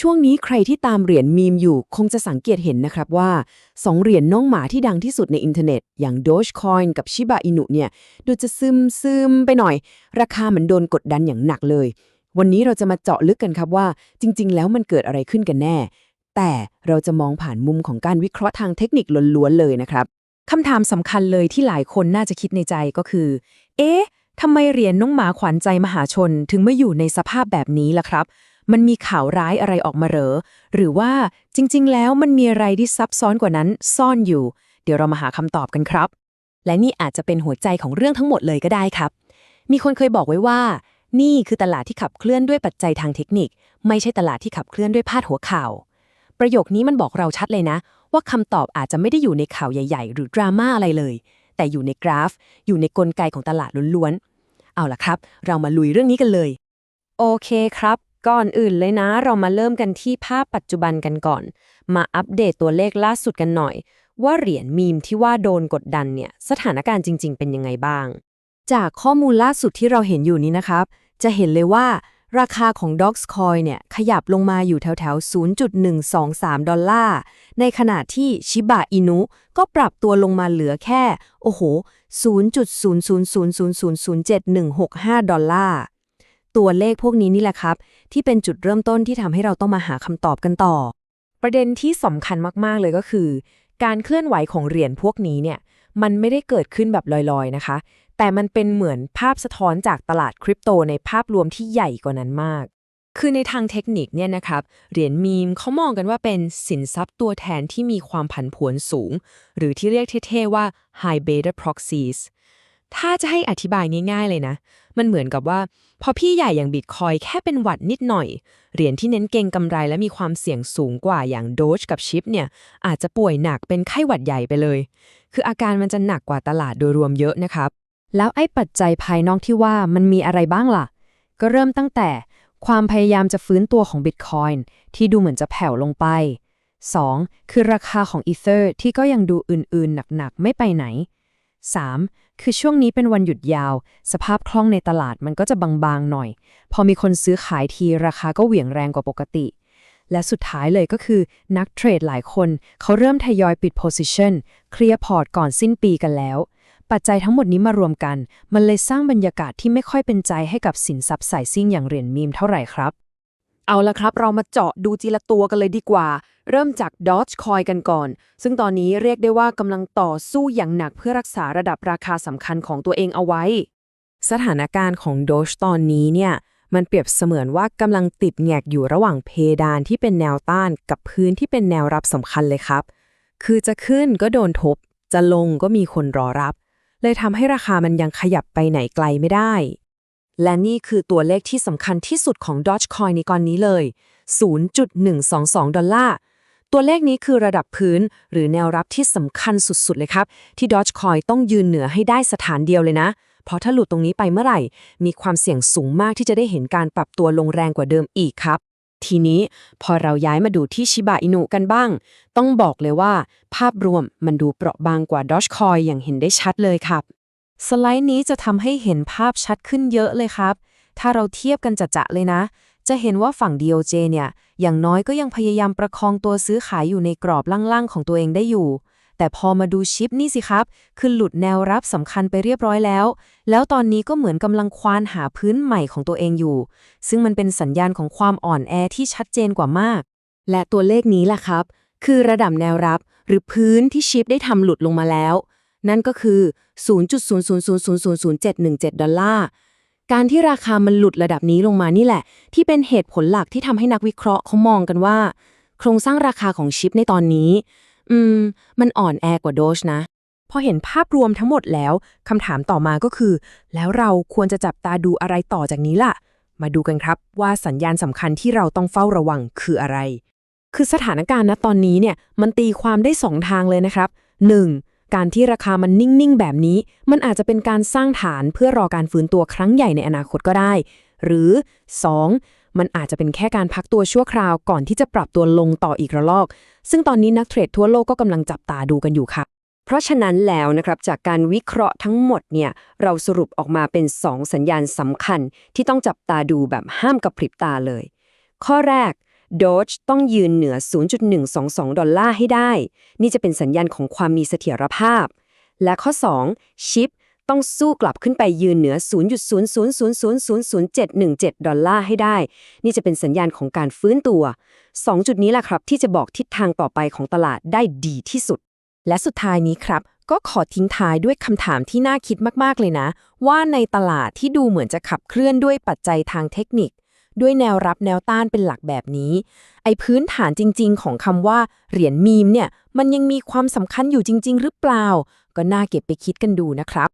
ช่วงนี้ใครที่ตามเหรียญมีมอยู่ คงจะสังเกตเห็นนะครับว่าสองเหรียญน้องหมาที่ดังที่สุดในอินเทอร์เน็ต อย่าง Dogecoin กับ Shiba Inu เนี่ย ดูจะซึมซึมไปหน่อย ราคาเหมือนโดนกดดันอย่างหนักเลย วันนี้เราจะมาเจาะลึกกันครับว่า จริง ๆ แล้วมันเกิดอะไรขึ้นกันแน่ แต่เราจะมองผ่านมุมของการวิเคราะห์ทางเทคนิคล้วนๆเลยนะครับคำถามสำคัญเลยที่หลายคนน่าจะคิดในใจก็คือ เอ๊ะทำไมเหรียญน้องหมาขวัญใจมหาชนถึงมาอยู่ในสภาพแบบนี้ล่ะครับ มันมีข่าวร้ายอะไรออกมาเหรอ หรือว่าจริง ๆ แล้วมันมีอะไรที่ซับซ้อนกว่านั้นซ่อนอยู่ เดี๋ยวเรามาหาคำตอบกันครับ และนี่อาจจะเป็นหัวใจของเรื่องทั้งหมดเลยก็ได้ครับ มีคนเคยบอกไว้ว่า นี่คือตลาดที่ขับเคลื่อนด้วยปัจจัยทางเทคนิค ไม่ใช่ตลาดที่ขับเคลื่อนด้วยพาดหัวข่าว ประโยคนี้มันบอกเราชัดเลยนะ ว่าคำตอบอาจจะไม่ได้อยู่ในข่าวใหญ่ ๆ หรือดราม่าอะไรเลย แต่อยู่ในกราฟ อยู่ในกลไกของตลาดล้วนๆเอาล่ะครับ เรามาลุยเรื่องนี้กันเลย โอเคครับ ก่อนอื่นเลยนะ เรามาเริ่มกันที่ภาพปัจจุบันกันก่อน มาอัปเดตตัวเลขล่าสุดกันหน่อย ว่าเหรียญมีมที่ว่าโดนกดดันเนี่ย สถานการณ์จริง ๆ เป็นยังไงบ้าง จากข้อมูลล่าสุดที่เราเห็นอยู่นี้นะครับ จะเห็นเลยว่าราคาของ Dogecoin เนี่ย ขยับลงมาอยู่แถวๆ0.123 ดอลลาร์ ในขณะที่ Shiba Inu ก็ปรับตัวลงมาเหลือแค่ โอ้โห 0.000000765ดอลลาร์ ตัวเลขพวกนี้นี่แหละครับ ที่เป็นจุดเริ่มต้นที่ทำให้เราต้องมาหาคำตอบกันต่อ ประเด็นที่สำคัญมากๆเลยก็คือ การเคลื่อนไหวของเหรียญพวกนี้เนี่ยมันไม่ได้เกิดขึ้นแบบลอยๆนะคะ แต่มันเป็นเหมือนภาพสะท้อนจากตลาดคริปโตในภาพรวมที่ใหญ่กว่านั้นมากคือในทางเทคนิคเนี่ยนะครับ เหรียญมีมเขามองกันว่าเป็นสินทรัพย์ตัวแทนที่มีความผันผวนสูง หรือที่เรียกเท่ๆว่า high beta proxies ถ้าจะให้อธิบายง่ายๆเลยนะ มันเหมือนกับว่า พอพี่ใหญ่อย่างบิตคอยแค่เป็นหวัดนิดหน่อย เหรียญที่เน้นเก็งกำไรและมีความเสี่ยงสูงกว่าอย่างโดจกับชิปเนี่ย อาจจะป่วยหนักเป็นไข้หวัดใหญ่ไปเลย คืออาการมันจะหนักกว่าตลาดโดยรวมเยอะนะครับ แล้วไอ้ปัจจัยภายนอกที่ว่ามันมีอะไรบ้างล่ะ ก็เริ่มตั้งแต่ความพยายามจะฟื้นตัวของ Bitcoin ที่ดูเหมือนจะแผ่วลงไป 2. คือราคาของ Ether ที่ก็ยังดูอื่นๆ หนัก ๆ ไม่ไปไหน 3. คือช่วงนี้เป็นวันหยุดยาว สภาพคล่องในตลาดมันก็จะบางๆหน่อย พอมีคนซื้อขายทีราคาก็เหวี่ยงแรงกว่าปกติ และสุดท้ายเลยก็คือนักเทรดหลายคนเขาเริ่มทยอยปิด position เคลียร์พอร์ตก่อนสิ้นปีกันแล้ว ปัจจัยทั้งหมดนี้มารวมกัน มันเลยสร้างบรรยากาศที่ไม่ค่อยเป็นใจให้กับสินทรัพย์สายซิ่งอย่างเหรียญมีมเท่าไหร่ครับ เอาละครับ เรามาเจาะดูทีละตัวกันเลยดีกว่า เริ่มจาก Dogecoin กันก่อน ซึ่งตอนนี้เรียกได้ว่ากำลังต่อสู้อย่างหนักเพื่อรักษาระดับราคาสำคัญของตัวเองเอาไว้ สถานการณ์ของ Doge ตอนนี้เนี่ย มันเปรียบเสมือนว่ากำลังติดแงกอยู่ระหว่างเพดานที่เป็นแนวต้านกับพื้นที่เป็นแนวรับสำคัญเลยครับ คือจะขึ้นก็โดนทบ จะลงก็มีคนรอรับ เลยทำให้ราคามันยังขยับไปไหนไกลไม่ได้ และนี่คือตัวเลขที่สำคัญที่สุดของ Dogecoin ในก่อนนี้เลย 0.122 ดอลลาร์ ตัวเลขนี้คือระดับพื้นหรือแนวรับที่สำคัญสุดๆเลยครับ ที่ Dogecoin ต้องยืนเหนือให้ได้สถานเดียวเลยนะ เพราะถ้าหลุดตรงนี้ไปเมื่อไหร่ มีความเสี่ยงสูงมากที่จะได้เห็นการปรับตัวลงแรงกว่าเดิมอีกครับ ทีนี้พอเราย้ายมาดูที่ชิบะอินุกันบ้าง ต้องบอกเลยว่า ภาพรวมมันดูเปราะบางกว่า Dogecoin อย่างเห็นได้ชัดเลยครับ สไลด์นี้จะทำให้เห็นภาพชัดขึ้นเยอะเลยครับ ถ้าเราเทียบกันจะๆเลยนะ จะเห็นว่าฝั่ง DOJ เนี่ย อย่างน้อยก็ยังพยายามประคองตัวซื้อขายอยู่ในกรอบล่างๆของตัวเองได้อยู่ แต่พอมาดูชิปนี่สิครับ คือหลุดแนวรับสำคัญไปเรียบร้อยแล้ว แล้วตอนนี้ก็เหมือนกำลังควานหาพื้นใหม่ของตัวเองอยู่ ซึ่งมันเป็นสัญญาณของความอ่อนแอที่ชัดเจนกว่ามาก และตัวเลขนี้แหละครับ คือระดับแนวรับ หรือพื้นที่ชิปได้ทำหลุดลงมาแล้ว นั่นก็คือ 0.000000717 ดอลลาร์ การที่ราคามันหลุดระดับนี้ลงมานี่แหละ ที่เป็นเหตุผลหลักที่ทำให้นักวิเคราะห์เขามองกันว่า โครงสร้างราคาของชิปในตอนนี้ อืม มันอ่อนแอกว่าโดชนะ พอเห็นภาพรวมทั้งหมดแล้วคำถามต่อมาก็คือ แล้วเราควรจะจับตาดูอะไรต่อจากนี้ล่ะ มาดูกันครับว่าสัญญาณสำคัญที่เราต้องเฝ้าระวังคืออะไร คือสถานการณ์ณตอนนี้เนี่ยมันตีความได้สองทางเลยนะครับ 1. การที่ราคามันนิ่งๆ แบบนี้ มันอาจจะเป็นการสร้างฐานเพื่อรอการฟื้นตัวครั้งใหญ่ในอนาคตก็ได้ หรือ 2. มันอาจจะเป็นแค่การพักตัวชั่วคราวก่อนที่จะปรับตัวลงต่ออีกระลอก ซึ่งตอนนี้นักเทรดทั่วโลกก็กำลังจับตาดูกันอยู่ค่ะเพราะฉะนั้นแล้วนะครับจากการวิเคราะห์ทั้งหมดเนี่ยเราสรุปออกมาเป็น 2 สัญญาณสำคัญที่ต้องจับตาดูแบบห้ามกระพริบตาเลย ข้อแรก Doge ต้องยืนเหนือ 0.122 ดอลลาร์ให้ได้ นี่จะเป็นสัญญาณของความมีเสถียรภาพ และข้อ 2 ชิปต้องสู้กลับขึ้นไปยืนเหนือ 0.000000717 ดอลลาร์ให้ได้ นี่จะเป็นสัญญาณของการฟื้นตัว 2 จุดนี้แหละครับ ที่จะบอกทิศทางต่อไปของตลาดได้ดีที่สุด และสุดท้ายนี้ครับ ก็ขอทิ้งท้ายด้วยคำถามที่น่าคิดมาก ๆ เลยนะ ว่าในตลาดที่ดูเหมือนจะขับเคลื่อนด้วยปัจจัยทางเทคนิค ด้วยแนวรับแนวต้านเป็นหลักแบบนี้ ไอพื้นฐานจริง ๆ ของคำว่า เหรียญมีมเนี่ย มันยังมีความสำคัญอยู่จริง ๆ หรือเปล่า ก็น่าเก็บไปคิดกันดูนะครับ